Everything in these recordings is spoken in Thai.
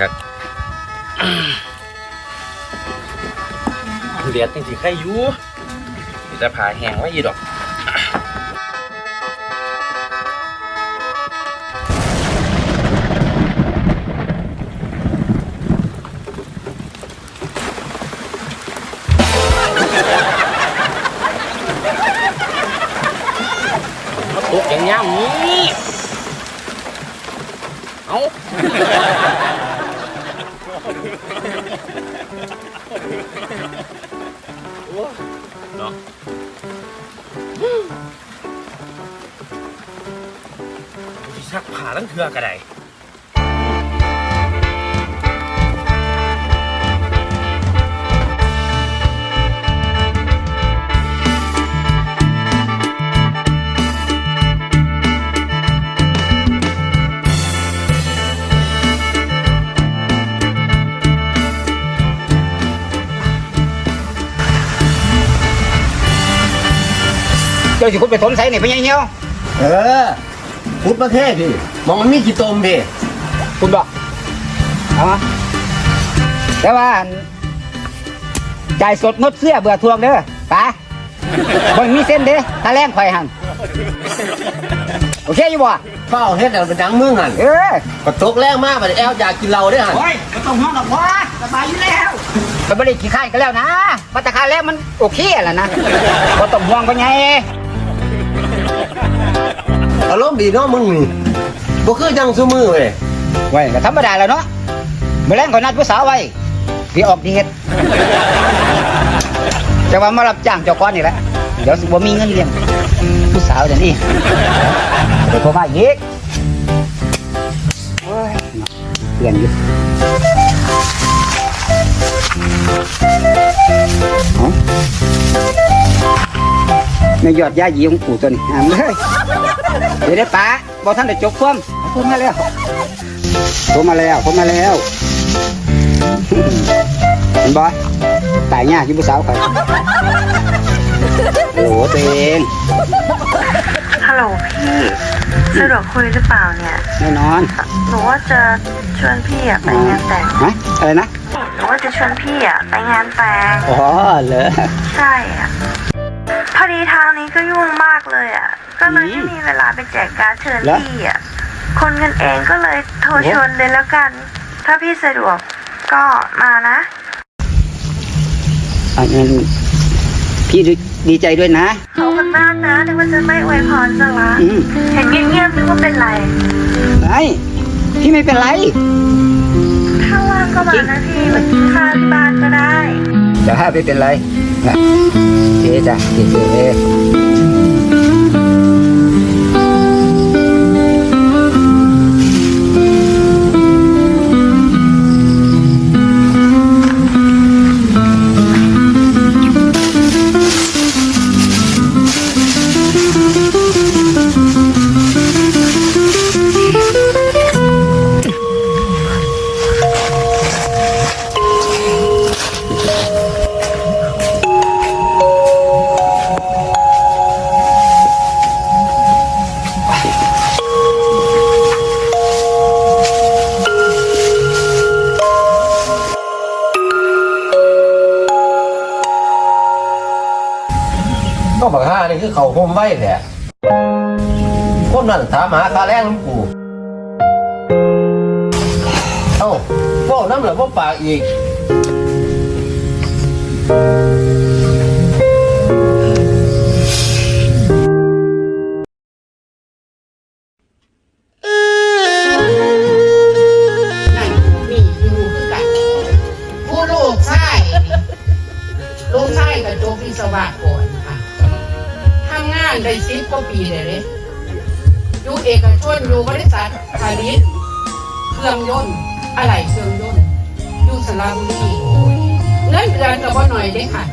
ครับเลียดจริงๆใครอยู่จะผ่าแหงไว้อีดอกมาตกอย่างนี้เอาโอ้ เนาะสิชักผ่าทั้งเทือกระได สิคุณไปสนใส่นี่พญายเหี่ยวเออพุดประเทศพี่มองมันมีกี่ตมพี่คุณบอกเอามาแต่ว่าอันจ่ายสดงดเสื้อเบื่อทวงเด้อป้าคนมีเส้นเด้ถ้าแรงข่อยหันโอเคอยู่บ่เฝ้าเฮ็ดเอาเป็นดังมึงหันเออก็ตกแรงมากมันแอลอยากกินเราด้วยหันโอ้ยไม่ต้องห่วงหรอกพ่อสบายอยู่แล้ว มันไม่ได้ขี้ข้านกันแล้วนะมาตรการแล้วมันโอเคแล้วนะก็ต้องห่วงไปไง อารมณ์ดีเนาะมึงนี่บ่คือจังซุมือเว้ยไว้ก็ธรรมดาแล้วเนาะเมื่อแรงข่อยนัดผู้สาวไว้พี่ออกดีเฮ็ดจะว่ามารับจ้างเจ้าก้อนนี่แหละเดี๋ยวสิบ่มีเงินเลี้ยงผู้สาวเดี๋ยวนี้เดี๋ยวโทรมาอีกโอ้ยเปลี่ยนอยู่เอาไม่ยอดยาหยีของปู่ตัวนี้อ่าเลย เดี๋ยวได้ป้าบอกท่านได้จบความเอาโทรมาแล้วโทรมาแล้วโทรมาแล้วเห็นบ่ตายยากอยู่ผู้สาวข่อยโอ้โหตัวเองฮัลโหลพี่สะดวกคุยหรือเปล่าเนี่ยแน่นอนหนูว่าจะชวนพี่อะไปงานแต่งฮะอะไรนะหนูว่าจะชวนพี่อะไปงานแต่งอ๋อเหรอใช่อะพอดีทางนี้ก็ยุ่งมากเลยอะ ก็เลยไม่มีเวลาไปแจกการดเชิญพี่อะคนกันเองก็เลยโทรชวนเลยแล้วกัน ถ้าพี่สะดวกก็มานะ อันนั้นพี่ดีดีใจด้วยนะ ขอบคุณมากนะนึกว่าจะไม่อวยพรซะละอืม เห็นเงียบๆนึกว่าเป็นไร ไอ้พี่ไม่เป็นไร ถ้าว่างก็มานะพี่มากินข้าวที่บ้านก็ได้จะห้าไม่เป็นไรนะเจ๊จ้ะเจ๊เจ๊ เขาห่มไว้แหละคนนั้นถามหาคาแรงน้ำกูเอ้าพ่อน้ำเหลือพ่อปากอีก เอกชนอยู่บริษัทผลิตเครื่องยนต์อะไรเครื่องยนต์อยู่สระบุรีเงินเดือนกับบ่หน่อยได้ค่ะ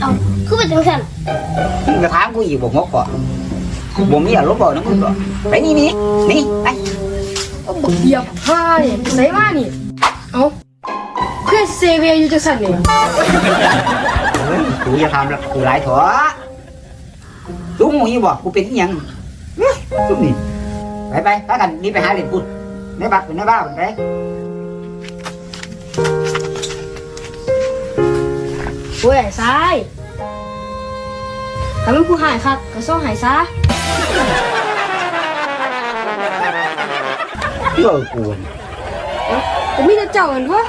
เอาคือเป็นจังสันมึงจะถามกูอีกบอกงกก่อนบ่มีอารมณ์บ่นะมึงก่อนไปนี่นี่นี่ไปเหยียบผ้าเนี่ยไหนมานี่ เอาเพื่อนเซเวียอยู่จังสันนี่ เฮ้ยกูจะทำแล้วกูหลายถอลุงมึงบอกกูเป็นอิหยังเฮ้ยซุ่มนี่ไปไปพากันนี่ไปหาเหรียญพุดในบัตรเป็นในบ้านไป โอ้ยซ้ายถ้ามันผู้หายครับก็ส่งหายซะเพื่อกูนี่ก็มีแต่เจ้ากันด้วย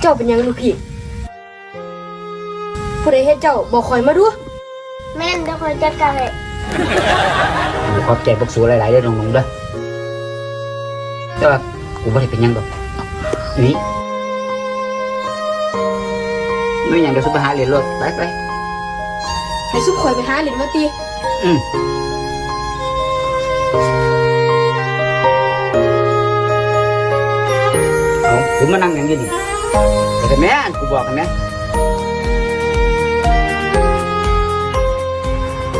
เจ้าเป็นหยังลูกพี่ผู้ใดเฮ็ดเจ้าบอกคอยมาดูแม่นเดี๋ยวคอยจัดการเลยกูขอบใจพวกสูหลายๆเด้อน้องๆเด้อแต่ว่ากูไม่ได้เป็นหยังดอก นี่ไม่หยังเดี๋ยวซุปไปหาเหรียญรถไปไปให้ซุปคอยไปหาเหรียญมาตีอืมเอาผมมานั่งอย่างนี้นี่แต่แม่อันกูบอกกันไหม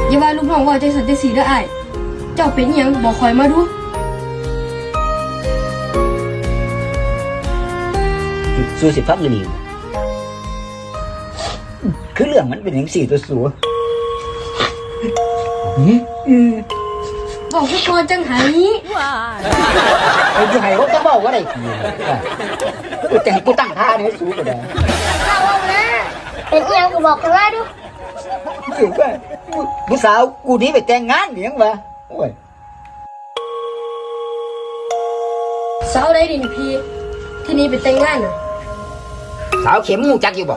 อย่าว่าลูกน้องว่าใจสันใจสีเด้ออ้ายเจ้าเป็นหยังบอกคอยมาดู สู้สิฟังอยู่นี่คือเรื่องมันเป็นอย่างสี่ตัวสัวบอกทุกคนจังไหายไอ้ที่ไหนเขาจะบอกว่าอะไรทีกูแต่งกูตั้งท่าเนี่ยสู้ก็ได้ข้าวเอานะเป็นอิหยังก็บอกกันว่าดูถือว่าผู้สาวกูนี้ไปแต่งงานเลี้ยงวะโอ้ยสาวได้ดินพี่ที่นี่ไปแต่งงานน่ะ สาวเข็มมูจักอยู่บ่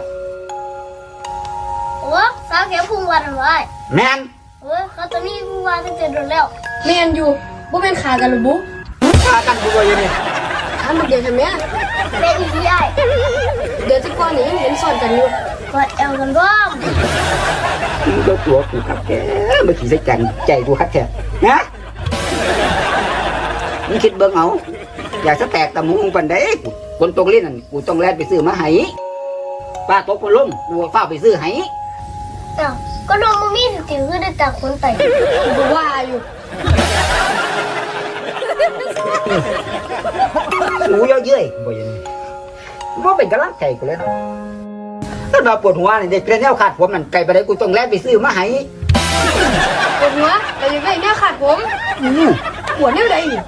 โอ้สาวเข็มพุงวันไว้แม่นเว้ยเขาตอนนี้พุงวันตั้งแต่โดนแล้วแม่นอยู่บ่แม่นขากันหรือบุพากันกูบ่อยู่นี่ถามมันเดียวใช่ไหมแม่อีพี่ไอ้เดี๋ยวที่ก่อนนี่ยังเห็นสอนกันอยู่กอดเอวกันบ้อมมึงก็ตัวกูขับแกมาขี่ใส่กันใจกูขับแกนะมึงคิดเบิ่งเอา อยากจะแตกตะมุงปันได้คนตกเล่นนั่นกูต้องแล่นไปซื้อมาให้ป้าตกมาล้มกูฟ้าไปซื้อให้เอ้าก็น้องมึงมีสติคือได้จากคนไต่กูว่าอยู่หูเยอะเย้ยบ่อยังนี้บ่เป็นกำลังใจกูเลยนะถ้ามาปวดหัวนี่เด็กเรียนแนวขาดผมนั่นไกลไปได้กูต้องแล่นไปซื้อมาให้ปวดหัวแต่ยังไงแม่ขาดผมอืมปวดเนี่ยใดนี่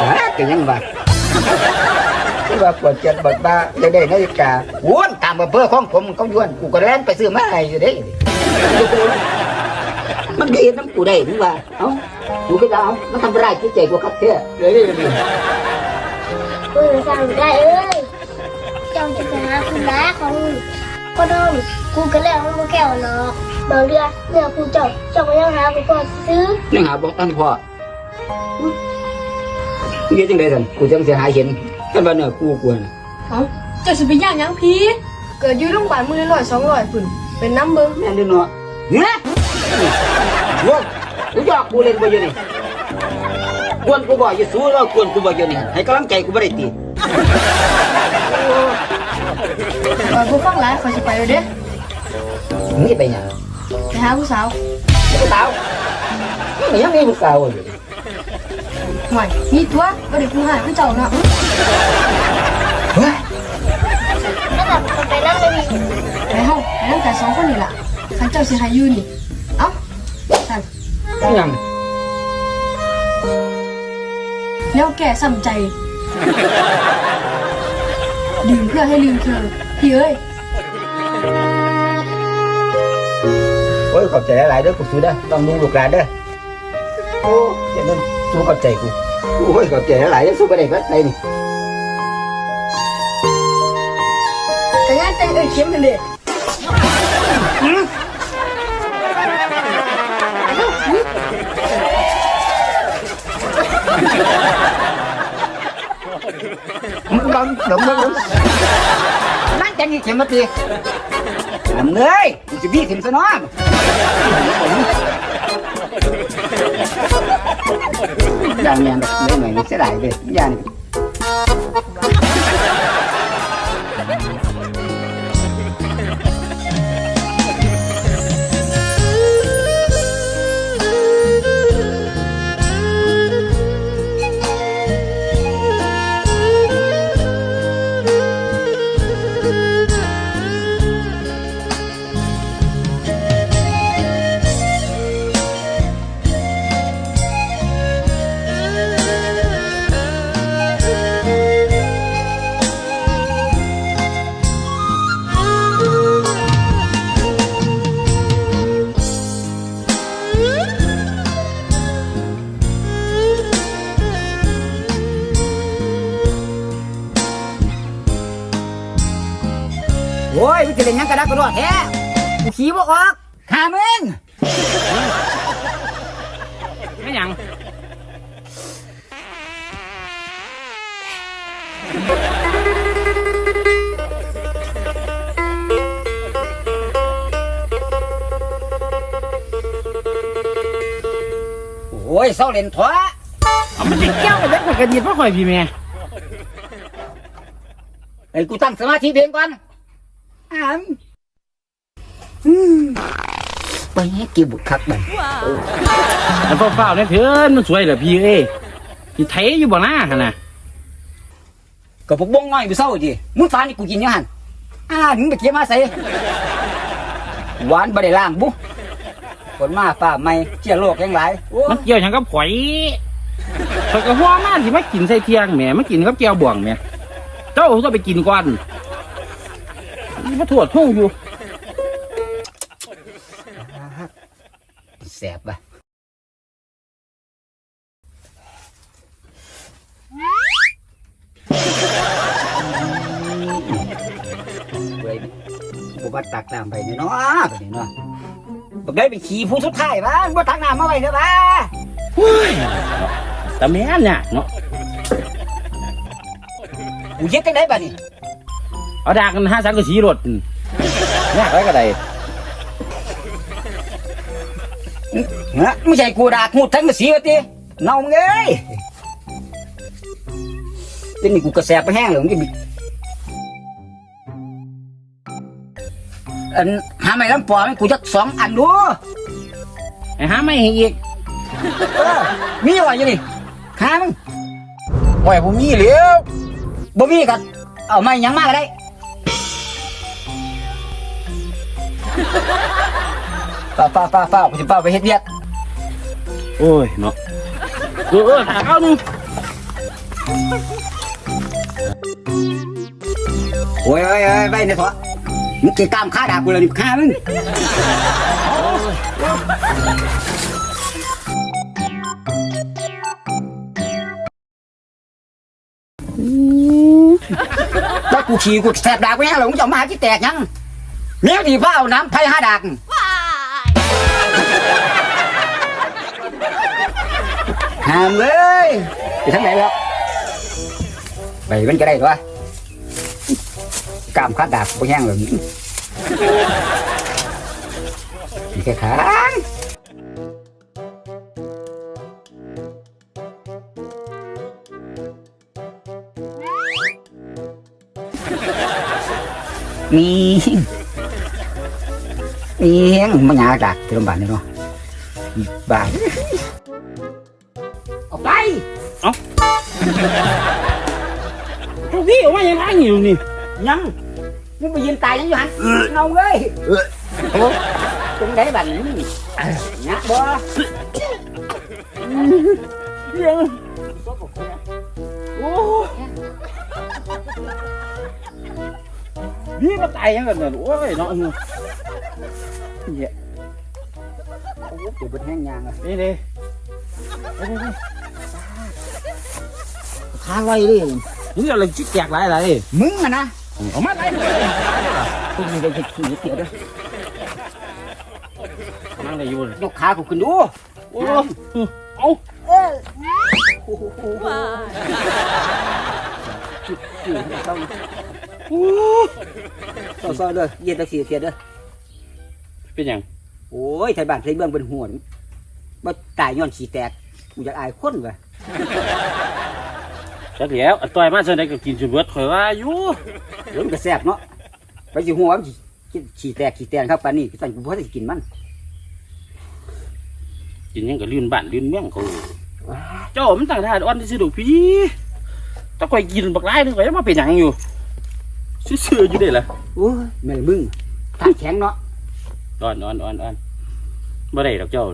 ฮะก็ยังว่าที่ว่าปวดเจ็บปวดบ้าจะได้นาฬิกาว้วนตามอำเภอของผมเขาย้วนกูก็แล่นไปซื้อมาให้อยู่เด้มันดีน้ำกูได้มึงว่าเอ้ากูก็จะเอามันทำร้ายจิตใจกูครับเท่เดี๋ยวนี้เดี๋ยวนี้เออสั่งได้เอ้ยเจ้าจะไปหาคุณน้าของก็น้องกูก็แล้วมึงมาแก้วเนาะบางเดือนเนี่ยกูเจ้าเจ้าก็ยังหากูก่อนซื้อยังหาบอกท่านพ่อ มึงเฮ็ดจังไดสั่นกูจังสิหาเห็นกันว่าเนี่ยกูกลัวน่ะเอ้าเจะสิไปย่างหยังพี่เกิดอยู่โรงพยาบาลมือละร้อยสองร้อยฝุ่นเป็นน้ำเบิ้งแม่นเด้อเนาะเนี่ยโว้ยกูหยอกกูเล่นบ่อยู่นี่กวนกูบ่อยู่สู้แล้วกวนกูบ่อยู่นี่ให้กำลังใจกูบ่ได้ติคอยผู้ฟังหลายคอยสิไปเลยเด้มึงสิไปหยังไปหาผู้สาว ผู้สาวมึงยังมีผู้สาวอยู่ ห่วยมีตัวบ่ได้ผู้หายผู้เจ้าเนาะเฮ้ยแล้วแบบไปนั่งเลยมีไปเฮาไปนั่งแต่สองคนนี่ล่ะขันเจ้าสิให้อยืนนี่เอ้าสั่นเป็นหยังแนวแก่ซ้ำใจดื่มเพื่อให้ลืมเธอพี่เอ้ยโอ้ยขอบใจหลายๆเด้อกูสู้เด้อต้องดูลูกหลานเด้อโอ้อย่านั้น สู้ขอบใจกูโอ้ยขอบใจหลายๆเด้อสู้บ่ได้ก็ใจนี่แต่งานแต่งเอ้ยเข้มทันเด็ดมึงลองลองลองนั่นจังนี่เข็มมาตีทำเลยกูจะบี้ถึงซะเนาะอย่าง เงี้ยแบบเล่ โอ้ยมึงจะเล่นหยังกระดักกระดอแท้กูขี่บ่ออกหามึงไม่หยังโอ้ยเศร้าเล่นถวะเอามันสิแก้วกันแล้วกระดิ่งพ่อคอยพี่แม่ไอ้กูตั้งสมาธิเพลงก่อน อ่ามอืมไปให้กี่บุกคักบันอันเฝ้าๆเนี่ยเถินมันสวยเหรอพี่เอ้ยพี่ไทยอยู่บ่หน้าหั่นน่ะก็พวกบ้งน้อยไปเศร้าจีมึงฟานนี่กูกินยังหันอ่ามึงไปเก็บมาใส่หวานบ่ได้ล่างบุคนมาฟ้าไม่เชี่ยโลกยังหลายโอ้มันเกี่ยวหยังกับข่อยข่อยก็หัวมากที่มากินใส่เที่ยงแหมมากินกับแก้วบ่วงแหมเจ้าต้องไปกินก่อนนี่ มาถวดทุ่งอยู่แสบปะเว้ยกูบัดตักน้ำไปเนี่ยเนาะไปเนี่ยเนาะบักได้ไปขี่ผู้สุดท้ายบ้างบ่ตักน้ำมาไว้เถอะบ้าแต่แม่นเนี่ยเนาะกูเย็ดจังไดบ้านี่ เอาดากันห้าสังกะสีรถยากไรก็ได้นะไม่ใช่กูดากหูดทั้งกะสีวะติเน่ามึงเอ้ยเป็นนี่กูกระแสบไปแห้งเลยมึงอันหาไม่ลำปอมกูจะสองอันดูไอ้หาไม่ให้อีกเออมีวะอยู่นี่หามึงโอ้ยผมมีเหลียวบ่มีกันเอาไม่ยังมากก็ได้ ป้าป้าป้าป้ากูจะป้าไปเฮ็ดเวียกโอ้ยเนาะเออเออถามเอาหนูโอ้ยโอ้ยโอ้ยไปเนี่ยพอมึงเกะกล้ามขาดาบกูเลยนี่ฆ่ามึงถ้ากูขี่กูแสบดากไปยังหรอมึงจะเอามาหาที่แตกยัง เนี้ยดีเปล่าน้ำไผ่ห้าดากห้ามเลยไปทางไหนแล้วไปมันจะได้ตัวกล้ามขาดดาบไปแห้งเลยมีแค่ขางนี่ นี่เฮงมันหยาจากที่โรงพยาบาลนี่เนาะอีบ้าออกไปพี่ออกมายังไงอยู่นี่ยังมึงไปยืนตายยังอยู่หันเงาเลยโอ้ตรงไหนบัดนี้งักบ่โอ้พี่มาตายยังกันเนี่ยโอ้ยเนาะ เหี้ยโอ้เดี๋ยวบนแห้งยางอะนี่เลยคาไว้เลยนี่อะไรจิ๊กแจกหลายอะไรมึงอะนะเอามาได้พวกมึงจะขี่เกียร์ด้วยนั่งได้อยู่ยกขากูขึ้นดูโอ้เอาเศร้าๆเด้อเหยียดตะเสียเสียเด้อ เป็นหยังโอ้ยไทยบ้านไทยเมืองเป็นหัวนี่บ่ตายย้อนขี้แตกกูอยากอายคนว่ะจักแล้วอันต่อยมาซั่นได้ก็กินจนเบิดข่อยว่าอยู่เดี๋ยวมันก็แซ่บเนาะไปสิหัวมันสิกินขี้แตกขี้แตนครับปานนี้สั่นกูบ่ได้กินมันกินหยังก็ลื่นบ้านลื่นเมืองเขาเจ้ามันต่างทานอ่อนที่สุดอกพี่ถ้าข่อยกินบักหลายนึงข่อยยังมาเป็นหยังอยู่ซื่อๆอยู่เด้ล่ะโอ้ยแม่นมึงตาแข็งเนาะ อ่อนอ่อนอ่อนอ่อนบ่ได้ดอกเจ้า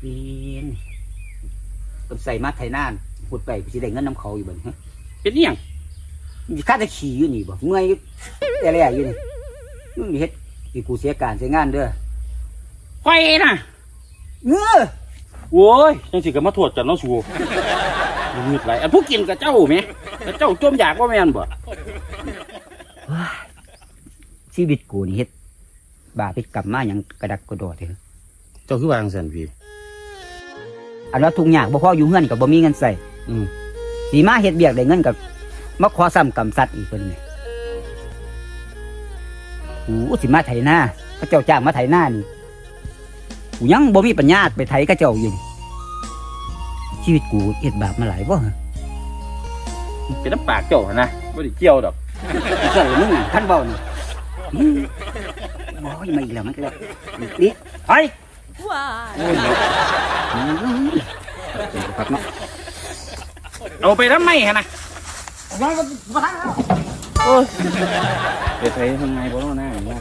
เวียนต้องใส่มาไถนานหุดไปกูสิได้เงินน้ำเขาอยู่บ่นี่ฮะเป็นอิหยังมีค่าจะขี่อยู่นี่บ่เมื่อยอยู่แต่แรกอยู่นี่มึงนี่เฮ็ดให้กูเสียการเสียงานเด้อข่อยน่ะเงอโว้ยจังสิก็มาโทษกันเนาะสูมันงึดไหลอันผู้กินกับเจ้าแหมแต่เจ้าจมอยากว่าแม่นบ่ ชีวิตกูนี่เฮ็ดบาปไปกรรมมาหยังกระดักกระโดดเถอะเจ้าคือวางซั่นพี่อันว่าทุกอย่างบ่พออยู่เฮือนก็บ่มีเงินใส่อืมสีมาเฮ็ดเบียกได้เงินกับมาขอซ้ำกรรมสัตว์อีกคนนี่โอ้สิมาไถนาพระเจ้าจ้างมาไถนานี่กูยังบ่มีปัญญาไปไถกระเจ้าอยู่นี่ชีวิตกูเฮ็ดบาปมาหลายบ่ฮะเป็นน้ำปากเจ้าหั่นนะบ่ได้เกี่ยวดอก ใส่มึงน่ะท่านเว้านี่อืมโอ้ยมาอีกแล้วมันก็แล้วนี่ไปโอ้ยอืมครับเนาะเอาไปทำไมหั่นน่ะโอ้ยไปไสทำไงบ่เนาะ